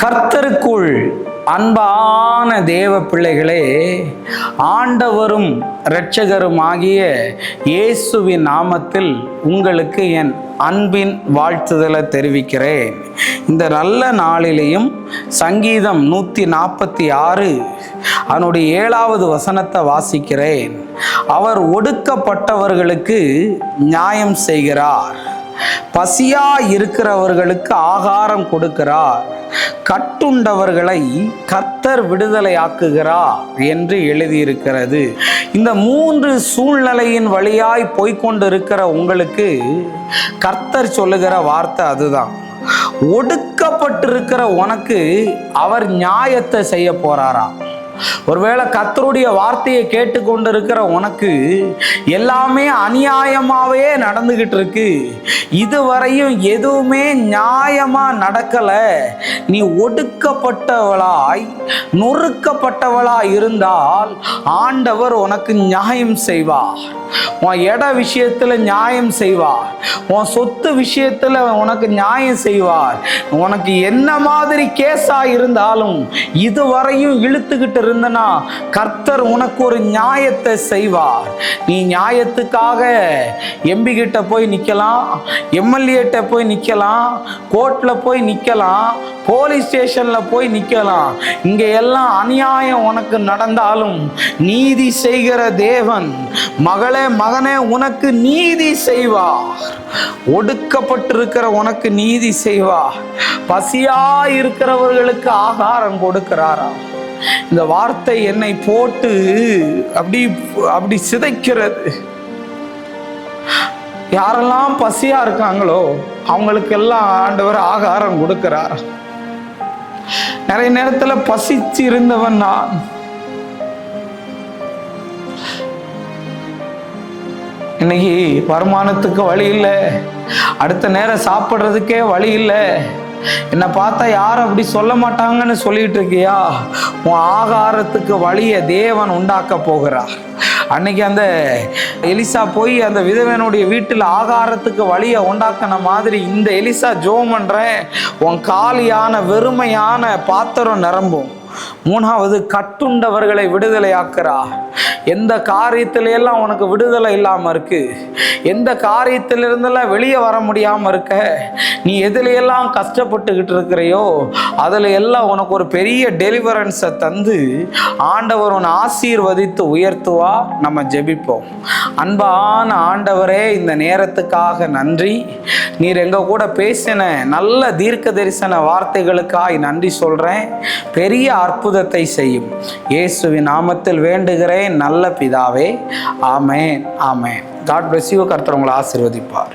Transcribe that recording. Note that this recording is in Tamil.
கர்த்தருக்குள் அன்பான தேவ பிள்ளைகளே ஆண்டவரும் இரட்சகருமாகிய இயேசுவின் நாமத்தில் உங்களுக்கு என் அன்பின் வாழ்த்துதலை தெரிவிக்கிறேன். இந்த நல்ல நாளிலேயும் சங்கீதம் நூற்றி நாற்பத்தி ஆறு அதனுடைய ஏழாவது வசனத்தை வாசிக்கிறேன். அவர் ஒடுக்கப்பட்டவர்களுக்கு நியாயம் செய்கிறார். பசியா இருக்கிறவர்களுக்கு ஆகாரம் கொடுக்கிறார். கட்டுண்டவர்களை கர்த்தர் விடுதலையாக்குகிறார் என்று எழுதியிருக்கிறது. இந்த மூன்று சூழ்நிலையின் வழியாய் போய்கொண்டிருக்கிற உங்களுக்கு கர்த்தர் சொல்லுகிற வார்த்தை அதுதான். ஒடுக்கப்பட்டிருக்கிற உனக்கு அவர் நியாயத்தை செய்ய போறாராம் ஒருவேளை கத்தருடைய வார்த்தையை கேட்டுக்கொண்டிருக்கிற உனக்கு எல்லாமே அநியாயமாவே நடந்துகிட்டு இருக்கு இதுவரையும் எதுவுமே நியாயமா நடக்கல. நீ ஒடுக்கப்பட்டவளாய் நொறுக்கப்பட்டவளாய் இருந்தால் ஆண்டவர் உனக்கு நியாயம் செய்வார். உன் இட விஷயத்துல நியாயம் செய்வார். உன் சொத்து விஷயத்துல உனக்கு நியாயம் செய்வார். உனக்கு என்ன மாதிரி கேஸா இருந்தாலும் இதுவரையும் இழுத்துக்கிட்டு இருந்தனா கர்த்தர் உனக்கு ஒரு நியாயத்தை செய்வார். நீ நியாயத்துக்காக எம்பி கிட்ட போய் நிக்கலாம் எம்எல்ஏட்ட போய் நிக்கலாம் கோர்ட்ல போய் நிக்கலாம் போலீஸ் ஸ்டேஷன்ல போய் நிக்கலாம். இங்க எல்லாம் அநியாயம் உனக்கு நடந்தாலும் நீதி செய்கிற தேவன் மகளே மகனே உனக்கு நீதி செய்வார். ஒடுக்கப்பட்டிருக்கிற உனக்கு நீதி செய்வார். பசியா இருக்கிறவர்களுக்கு ஆகாரம் கொடுக்கிறாராம். இந்த வார்த்தை என்னை போட்டு அப்படி அப்படி சிதைக்கிறது. யாரெல்லாம் பசியா இருக்காங்களோ அவங்களுக்கு எல்லாம் ஆண்டவர் ஆகாரம் கொடுக்கிறார். நிறைய நேரத்துல பசிச்சு இருந்தவன் நான். இன்னைக்கு வருமானத்துக்கு வழி இல்லை. அடுத்த நேரம் சாப்பிட்றதுக்கே வழி இல்லை. என்னை பார்த்தா யாரும் அப்படி சொல்ல மாட்டாங்கன்னு சொல்லிட்டு இருக்கியா? உன் ஆகாரத்துக்கு வழிய தேவன் உண்டாக்க போகிறார். அன்னைக்கு அந்த எலிசா போய் அந்த விதவனுடைய வீட்டில் ஆகாரத்துக்கு வழியை உண்டாக்கின மாதிரி இந்த எலிசா ஜோ பண்றேன். உன் காலியான வெறுமையான பாத்திரம் நிரம்பும். மூணாவது கட்டுண்டவர்களை விடுதலையாக்குறா. எந்த காரியத்தில எல்லாம் உனக்கு விடுதலை இல்லாமல் இருக்கு? எந்த காரியத்திலிருந்தெல்லாம் வெளியே வர முடியாமல் இருக்க? நீ எதுலையெல்லாம் கஷ்டப்பட்டுக்கிட்டு இருக்கிறையோ அதில் எல்லாம் உனக்கு ஒரு பெரிய டெலிவரன்ஸை தந்து ஆண்டவர் உன்னை ஆசீர்வதித்து உயர்த்துவா நம்ம ஜெபிப்போம். அன்பான ஆண்டவரே இந்த நேரத்துக்காக நன்றி. நீர் எங்கள் கூட பேசின நல்ல தீர்க்க தரிசன வார்த்தைகளுக்காய் நன்றி சொல்கிறேன் பெரிய அற்புதத்தை செய்யும். இயேசுவின் நாமத்தில் வேண்டுகிறேன். நல்ல பிதாவே. ஆமேன் ஆமேன். காட் பிளஸ் யூ கர்த்தர் உங்களை ஆசிர்வதிப்பார்.